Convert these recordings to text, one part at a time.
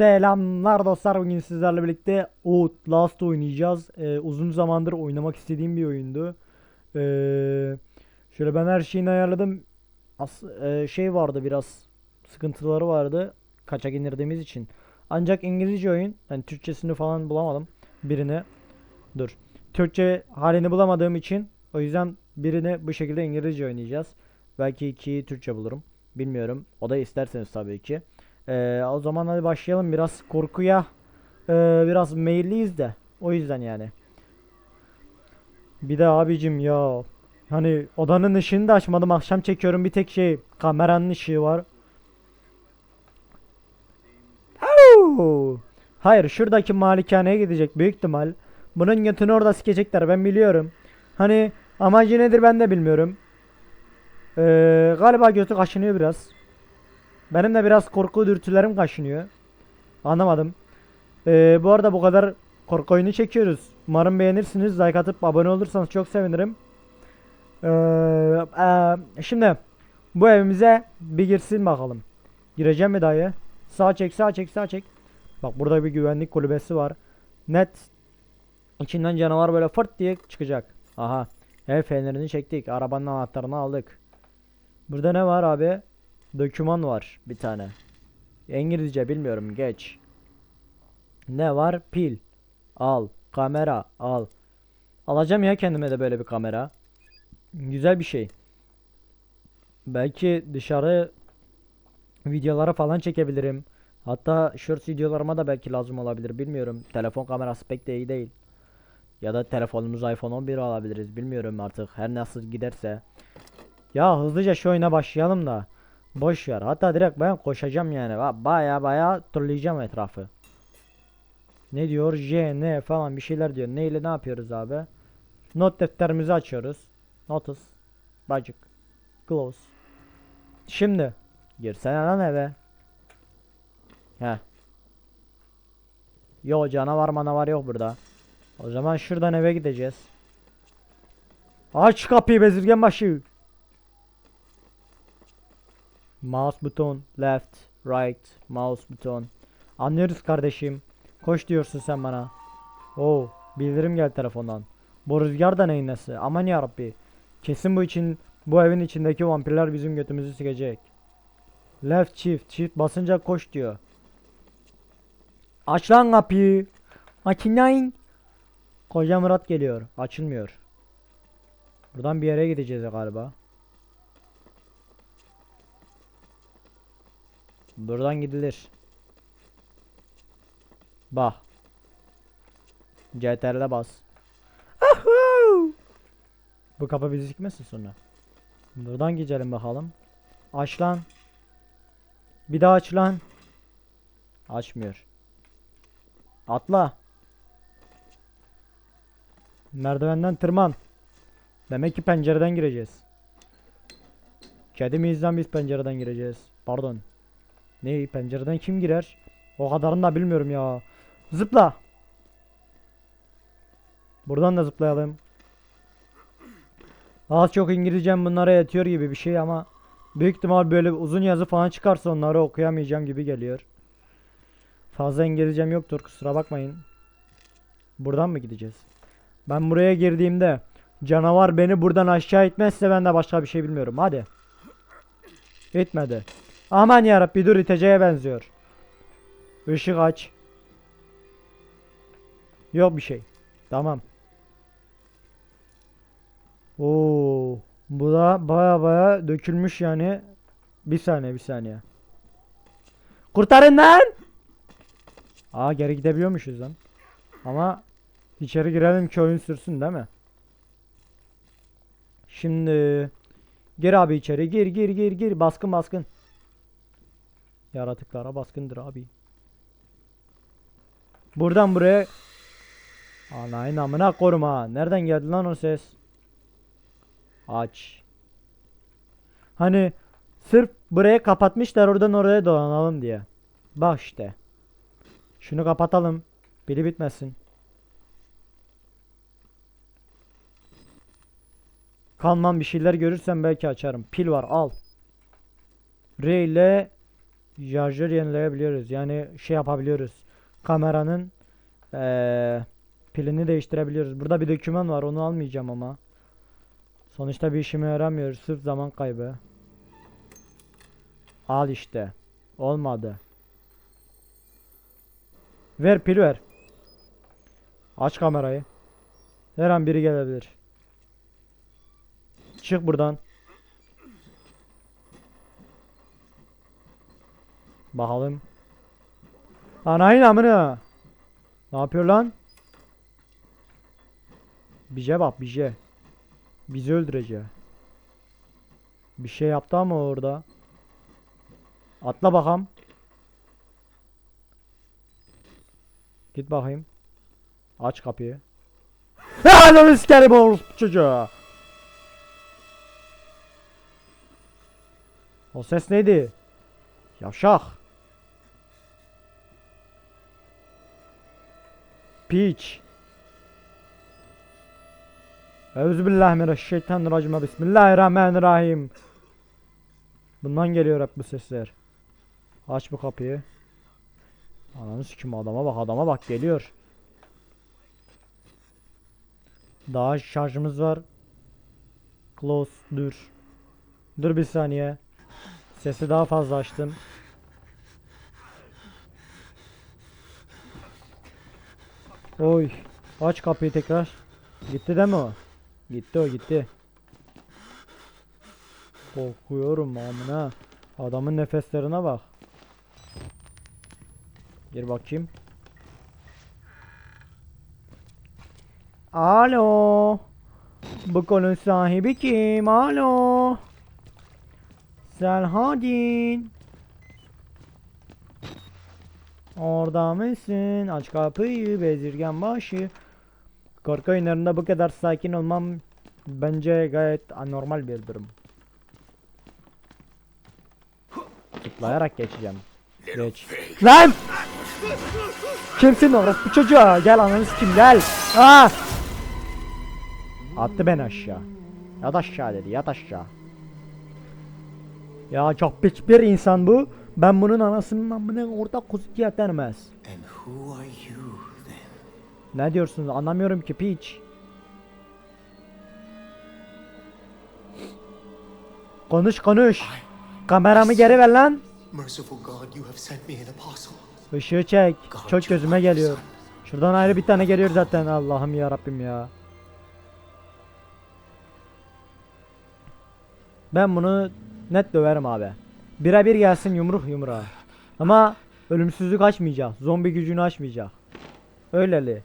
Selamlar dostlar bugün sizlerle birlikte Outlast oynayacağız. Ee, uzun zamandır oynamak istediğim bir oyundu. Ee, şöyle ben her şeyini ayarladım. As e, şey vardı biraz sıkıntıları vardı kaçak indirdiğimiz için. Ancak İngilizce oyun, yani Türkçesini falan bulamadım birini. Dur. Türkçe halini bulamadığım için o yüzden birini bu şekilde İngilizce oynayacağız. Belki ikiyi Türkçe bulurum. Bilmiyorum. O da isterseniz tabii ki. Ee, o zaman hadi başlayalım. Biraz korkuya e, biraz meyilliyiz de. O yüzden yani. Bir de abicim ya. Hani odanın ışığını da açmadım. Akşam çekiyorum. Bir tek şey kameranın ışığı var. Hayır şuradaki malikaneye gidecek büyük ihtimal. Bunun götünü orada sikecekler ben biliyorum. Hani amacı nedir ben de bilmiyorum. Ee, galiba götü kaşınıyor biraz. Benim de biraz korku dürtülerim kaşınıyor. Anlamadım. Ee, bu arada bu kadar korku oyunu çekiyoruz. Umarım beğenirsiniz. Like atıp abone olursanız çok sevinirim. Ee, e, şimdi bu evimize bir girsin bakalım. Gireceğim mi dayı? Sağ çek sağ çek sağ çek. Bak burada bir güvenlik kulübesi var. Net içinden canavar böyle fırt diye çıkacak. Aha. Ev fenerini çektik. Arabanın anahtarını aldık. Burada ne var abi? Doküman var bir tane. İngilizce bilmiyorum geç. Ne var? Pil. Al. Kamera al. Alacağım ya kendime de böyle bir kamera. Güzel bir şey. Belki dışarı videolara falan çekebilirim. Hatta short videolarıma da belki lazım olabilir bilmiyorum. Telefon kamerası pek de iyi değil. Ya da telefonumuz iPhone 11 alabiliriz bilmiyorum artık her nasıl giderse. Ya hızlıca şu oyuna başlayalım da. Boş ver. Hatta direkt ben koşacağım yani. Ba- Baya baya turlayacağım etrafı. Ne diyor? J, N falan bir şeyler diyor. Ne ile ne yapıyoruz abi? Not defterimizi açıyoruz. Notice. Bacık. Close. Şimdi. Girsene lan eve. Heh. Yo canavar manavar yok burada. O zaman şuradan eve gideceğiz. Aç kapıyı bezirgen başı. Mouse buton left right mouse buton. Anlıyoruz kardeşim. Koş diyorsun sen bana. Oo bildirim geldi telefondan. Bu rüzgar da neyin nesi? Aman yarabbi. Kesin bu için bu evin içindeki vampirler bizim götümüzü sikecek. Left shift shift basınca koş diyor. Aç lan kapıyı. Açın Koca Murat geliyor. Açılmıyor. Buradan bir yere gideceğiz galiba. Buradan gidilir. Bah. CTRL'e bas. Bu kapı bizi sikmesin sonra. Buradan gidelim bakalım. Aç lan. Bir daha aç lan. Açmıyor. Atla. Merdivenden tırman. Demek ki pencereden gireceğiz. Kedi miyiz lan biz pencereden gireceğiz. Pardon. Ne pencereden kim girer? O kadarını da bilmiyorum ya. Zıpla. Buradan da zıplayalım. Az çok İngilizcem bunlara yetiyor gibi bir şey ama büyük ihtimal böyle uzun yazı falan çıkarsa onları okuyamayacağım gibi geliyor. Fazla İngilizcem yoktur kusura bakmayın. Buradan mı gideceğiz? Ben buraya girdiğimde canavar beni buradan aşağı itmezse ben de başka bir şey bilmiyorum. Hadi. İtmedi. Aman yarabbi dur iteceğe benziyor. Işık aç. Yok bir şey. Tamam. Oo, bu da baya baya dökülmüş yani. Bir saniye bir saniye. Kurtarın lan! Aa geri gidebiliyormuşuz lan. Ama içeri girelim ki oyun sürsün değil mi? Şimdi gir abi içeri gir gir gir gir baskın baskın. Yaratıklara baskındır abi. Buradan buraya Anayın amına koruma. Nereden geldi lan o ses? Aç. Hani sırf buraya kapatmışlar oradan oraya dolanalım diye. Bak işte. Şunu kapatalım. Biri bitmesin. Kalmam bir şeyler görürsem belki açarım. Pil var al. R ile Şarjör yenileyebiliyoruz. Yani şey yapabiliyoruz. Kameranın eee, pilini değiştirebiliyoruz. Burada bir doküman var. Onu almayacağım ama. Sonuçta bir işime yaramıyor. Sırf zaman kaybı. Al işte. Olmadı. Ver pil ver. Aç kamerayı. Her an biri gelebilir. Çık buradan. Bakalım. Anayın amına. Ne yapıyor lan? Bize bak bize. Bizi öldürecek. Bir şey yaptı ama orada. Atla bakam. Git bakayım. Aç kapıyı. Ananı sikerim oğlum çocuğu. O ses neydi? Yavşak. Piç. Euzubillahimineşşeytanirracim. Bismillahirrahmanirrahim. Bundan geliyor hep bu sesler. Aç bu kapıyı. Ananı sikim adama bak adama bak geliyor. Daha şarjımız var. Close dur. Dur bir saniye. Sesi daha fazla açtım. Oy. Aç kapıyı tekrar. Gitti değil mi o? Gitti o gitti. Korkuyorum amına. Adamın nefeslerine bak. Gir bakayım. Alo. Bu konun sahibi kim? Alo. Selhadin. Orada mısın? Aç kapıyı bezirgen başı. Korku oyunlarında bu kadar sakin olmam bence gayet anormal bir durum. Zıplayarak geçeceğim. Geç. Lan! Kimsin orospu çocuğa? Gel ananı kim gel. Aa! Attı beni aşağı. Yat aşağı dedi yat aşağı. Ya çok piç bir insan bu. Ben bunun anasının amına orada kuzu then? Ne diyorsunuz anlamıyorum ki piç. Konuş konuş. Kameramı geri ver lan. Işığı çek. Çok gözüme geliyor. Şuradan ayrı bir tane geliyor zaten Allah'ım ya Rabbim ya. Ben bunu net döverim abi. Birebir gelsin yumruk yumruğa. Ama ölümsüzlük açmayacak. Zombi gücünü açmayacak. Öyleli.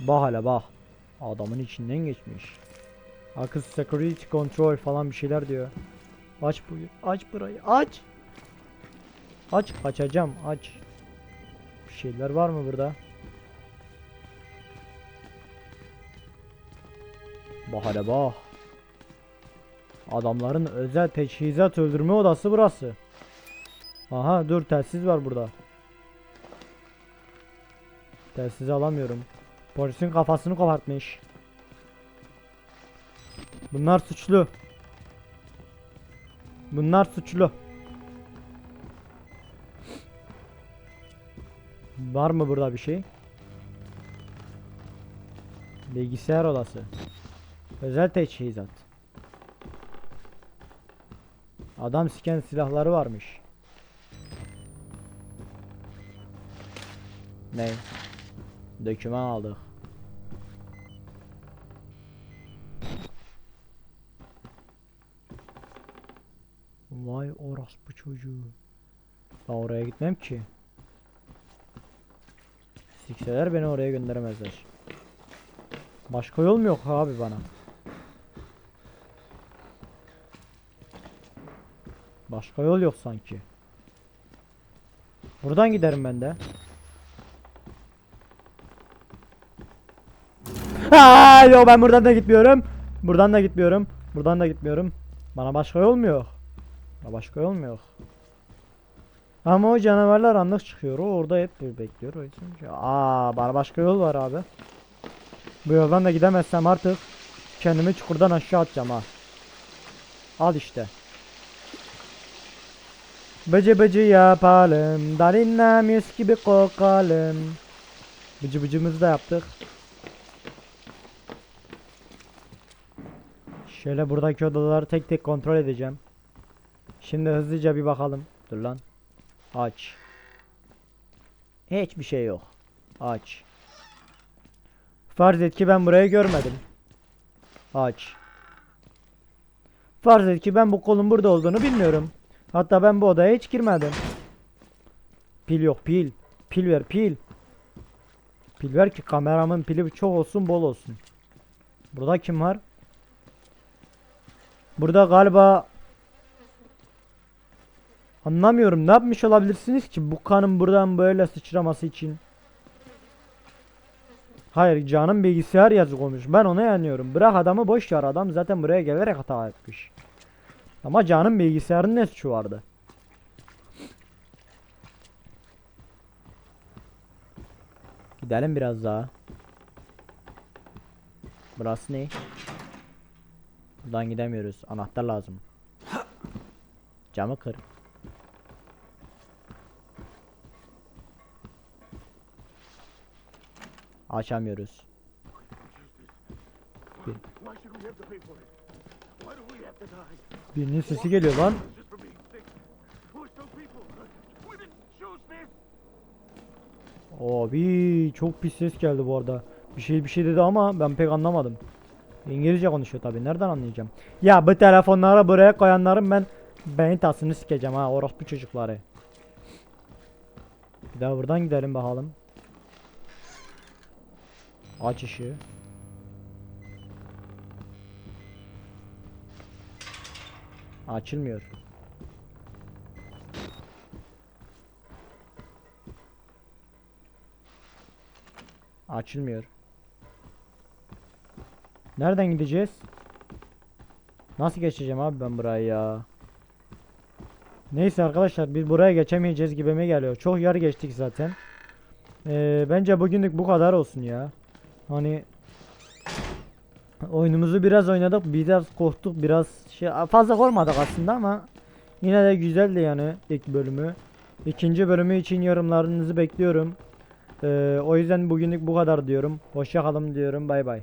Bak hele bak. Adamın içinden geçmiş. Akıl security control falan bir şeyler diyor. Aç bu aç burayı aç. Aç açacağım aç. Bir şeyler var mı burada? Bak hele bak. Adamların özel teçhizat öldürme odası burası. Aha dur telsiz var burada. Telsizi alamıyorum. Polisin kafasını kopartmış. Bunlar suçlu. Bunlar suçlu. Var mı burada bir şey? Bilgisayar odası. Özel teçhizat. Adam siken silahları varmış. Ne? Döküman aldık. Vay orospu çocuğu. Ben oraya gitmem ki. Sikseler beni oraya gönderemezler. Başka yol mu yok abi bana? Başka yol yok sanki. Buradan giderim ben de. Aa, yok ben buradan da gitmiyorum. Buradan da gitmiyorum. Buradan da gitmiyorum. Bana başka yol mu yok? Bana başka yol mu yok? Ama o canavarlar anlık çıkıyor. O orada hep bir bekliyor. O yüzden şey- Aa, bana başka yol var abi. Bu yoldan da gidemezsem artık kendimi çukurdan aşağı atacağım ha. Al işte. Bıcı bıcı yapalım. Dalinle mis gibi kokalım. Bıcı bıcımızı da yaptık. Şöyle buradaki odaları tek tek kontrol edeceğim. Şimdi hızlıca bir bakalım. Dur lan. Aç. Hiçbir şey yok. Aç. Farz et ki ben burayı görmedim. Aç. Farz et ki ben bu kolun burada olduğunu bilmiyorum. Hatta ben bu odaya hiç girmedim. Pil yok pil. Pil ver pil. Pil ver ki kameramın pili çok olsun bol olsun. Burada kim var? Burada galiba Anlamıyorum ne yapmış olabilirsiniz ki bu kanın buradan böyle sıçraması için. Hayır canım bilgisayar yazık olmuş. Ben ona yanıyorum. Bırak adamı boş ver adam zaten buraya gelerek hata etmiş. Ama canım bilgisayarın ne suçu vardı? Gidelim biraz daha. Burası ne? Buradan gidemiyoruz. Anahtar lazım. Camı kır. Açamıyoruz. Why Birinin sesi geliyor lan. Abi çok pis ses geldi bu arada. Bir şey bir şey dedi ama ben pek anlamadım. İngilizce konuşuyor tabi. Nereden anlayacağım? Ya bu telefonları buraya koyanların ben beyin tasını sikeceğim ha orospu çocukları. Bir daha buradan gidelim bakalım. Aç ışığı. Açılmıyor. Açılmıyor. Nereden gideceğiz? Nasıl geçeceğim abi ben burayı ya? Neyse arkadaşlar biz buraya geçemeyeceğiz gibime geliyor. Çok yer geçtik zaten. Ee, bence bugünlük bu kadar olsun ya. Hani oyunumuzu biraz oynadık, biraz korktuk, biraz şey fazla korkmadık aslında ama yine de güzeldi yani ilk bölümü. İkinci bölümü için yorumlarınızı bekliyorum. Ee, o yüzden bugünlük bu kadar diyorum. Hoşça kalın diyorum. Bay bay.